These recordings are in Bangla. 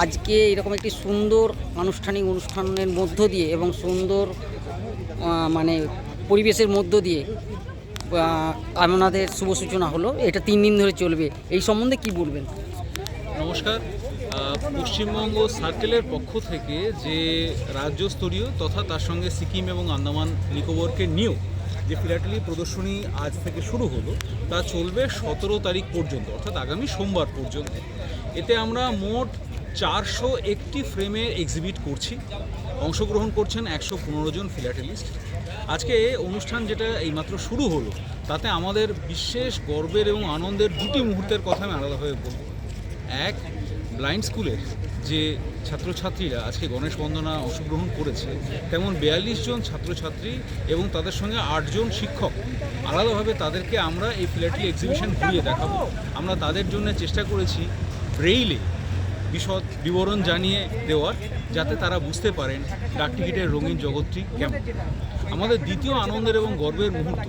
আজকে এরকম একটি সুন্দর আনুষ্ঠানিক অনুষ্ঠানের মধ্য দিয়ে এবং সুন্দর মানে পরিবেশের মধ্য দিয়ে আপনাদের শুভ সূচনা হলো। এটা তিন দিন ধরে চলবে। এই সম্বন্ধে কি বলবেন? নমস্কার। পশ্চিমবঙ্গ সার্কেলের পক্ষ থেকে যে রাজ্যস্তরীয় তথা তার সঙ্গে সিকিম এবং আন্দামান নিকোবরকে নিয়েও যে ফিলাটেলি প্রদর্শনী আজ থেকে শুরু হলো, তা চলবে সতেরো তারিখ পর্যন্ত, অর্থাৎ আগামী সোমবার পর্যন্ত। এতে আমরা মোট চারশো একটি ফ্রেমে এক্সিবিট করছি। অংশগ্রহণ করছেন একশো পনেরো জন ফিলাটেলিস্ট আজকে অনুষ্ঠান যেটা এইমাত্র শুরু হলো, তাতে আমাদের বিশেষ গর্বের এবং আনন্দের দুটি মুহূর্তের কথা আমি আলাদাভাবে বলব। এক ব্লাইন্ড স্কুলের যে ছাত্রছাত্রীরা আজকে গণেশ বন্দনা অংশগ্রহণ করেছে, তেমন বিয়াল্লিশ জন ছাত্রছাত্রী এবং তাদের সঙ্গে আটজন শিক্ষক। আলাদাভাবে তাদেরকে আমরা এই ফ্ল্যাটলি এক্সিবিশন ঘুরিয়ে দেখাবো। আমরা তাদের জন্য চেষ্টা করেছি ব্রেইলে বিশদ বিবরণ জানিয়ে দেওয়ার, যাতে তারা বুঝতে পারেন ডাকটিকিটের রঙিন জগৎটি কেমন। আমাদের দ্বিতীয় আনন্দের এবং গর্বের মুহূর্ত,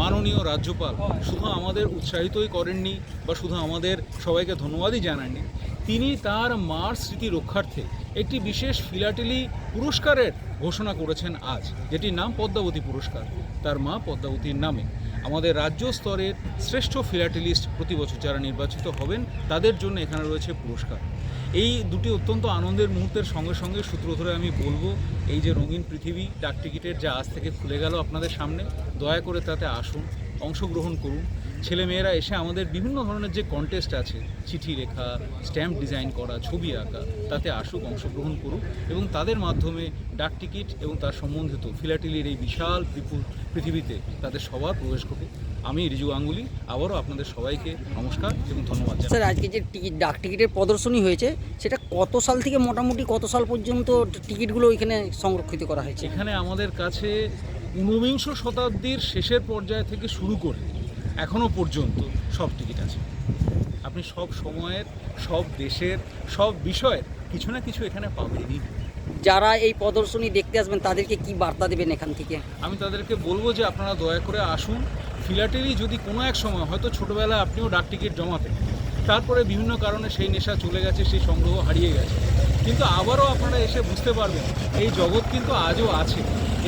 মাননীয় রাজ্যপাল শুধু আমাদের উৎসাহিতই করেননি বা শুধু আমাদের সবাইকে ধন্যবাদই জানাননি, তিনি তার মার স্মৃতি রক্ষার্থে একটি বিশেষ ফিলাটেলি পুরস্কারের ঘোষণা করেছেন আজ, যেটির নাম পদ্মাবতী পুরস্কার। তার মা পদ্মাবতীর নামে আমাদের রাজ্য স্তরের শ্রেষ্ঠ ফিলাটেলিস্ট প্রতি বছর যারা নির্বাচিত হবেন, তাদের জন্য এখানে রয়েছে পুরস্কার। এই দুটি অত্যন্ত আনন্দের মুহূর্তের সঙ্গে সঙ্গে সূত্র ধরে আমি বলব, এই যে রঙিন পৃথিবী, ডাক টিকিটের যা আজ থেকে খুলে গেল আপনাদের সামনে, দয়া করে তাতে আসুন, অংশগ্রহণ করুন। ছেলেমেয়েরা এসে আমাদের বিভিন্ন ধরনের যে কন্টেস্ট আছে, চিঠি লেখা স্ট্যাম্প ডিজাইন করা, ছবি আঁকা, তাতে আসুক, অংশগ্রহণ করুক এবং তাদের মাধ্যমে ডাক টিকিট এবং তার সম্বন্ধিত ফিলাটিলির এই বিশাল বিপুল পৃথিবীতে তাদের সবার প্রবেশ ঘটুক আমি রিজু গাঙ্গুলি আবারও আপনাদের সবাইকে নমস্কার এবং ধন্যবাদ স্যার আজকে যে টিকিট ডাক টিকিটের প্রদর্শনী হয়েছে সেটা কত সাল থেকে মোটামুটি কত সাল পর্যন্ত টিকিটগুলো ওইখানে সংরক্ষিত করা হয়েছে? এখানে আমাদের কাছে ঊনবিংশ শতাব্দীর শেষের পর্যায় থেকে শুরু করে এখনও পর্যন্ত সব টিকিট আছে। আপনি সব সময়ের সব দেশের সব বিষয়ের কিছু না কিছু এখানে পাবেনই। যারা এই প্রদর্শনী দেখতে আসবেন তাদেরকে কি বার্তা দেবেন এখান থেকে? আমি তাদেরকে বলব যে আপনারা দয়া করে আসুন ফিলাটেলি যদি কোনো এক সময় হয়তো ছোটোবেলায় আপনিও ডাক টিকিট জমাতেন, তারপরে বিভিন্ন কারণে সেই নেশা চলে গেছে, সেই সংগ্রহ হারিয়ে গেছে। কিন্তু আবারও আপনারা এসে বুঝতে পারবেন, এই জগৎ কিন্তু আজও আছে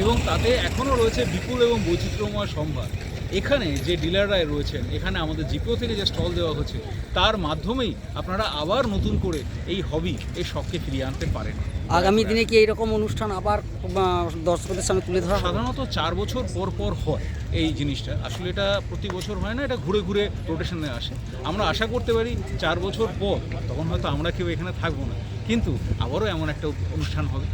এবং তাতে এখনও রয়েছে বিপুল এবং বৈচিত্র্যময় সম্ভার। এখানে যে ডিলাররা রয়েছেন, এখানে আমাদের জিপিও থেকে যে স্টল দেওয়া হচ্ছে, তার মাধ্যমেই আপনারা আবার নতুন করে এই হবি, এই শখকে ফিরিয়ে আনতে পারেন। আগামী দিনে কি এইরকম অনুষ্ঠান আবার দর্শকদের সামনে তুলে ধরা সাধারণত চার বছর পর পর হয় এই জিনিসটা। আসলে এটা প্রতি বছর হয় না এটা ঘুরে ঘুরে রোটেশনে আসে। আমরা আশা করতে পারি চার বছর পর তখন হয়তো আমরা কেউ এখানে থাকব না। কিন্তু আবারও এমন একটা অনুষ্ঠান হবে।